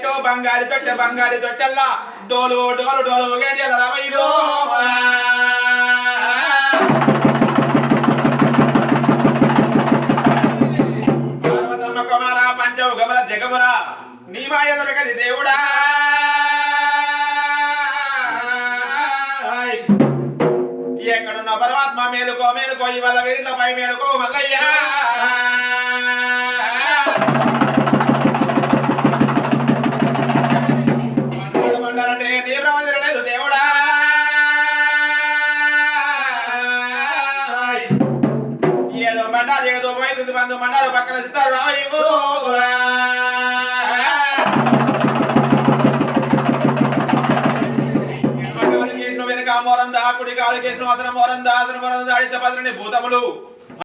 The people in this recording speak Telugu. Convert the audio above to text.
బంగారి తొట్టె బంగారు తొట్టెల్లా. డోలు డోలు డోలు గడియల రవైలో పార్వతమ్మ కుమార పంచౌగముల జగముల నీ మాయ దొరకది దేవుడా. ఎక్కడున్న పరమాత్మ? మేలుకో మేలుకో ఇవాళ వీరిలో పై మేలుకో మల్లయ్యా. ఏదో పోయింది బంధు మండాలు పక్కన సిద్ధారు చేసిన వెనుక మోరంద కుడి కాలు చేసిన వసన మోరంద ఆసన మోరంద అడిత పదలని భూతములు.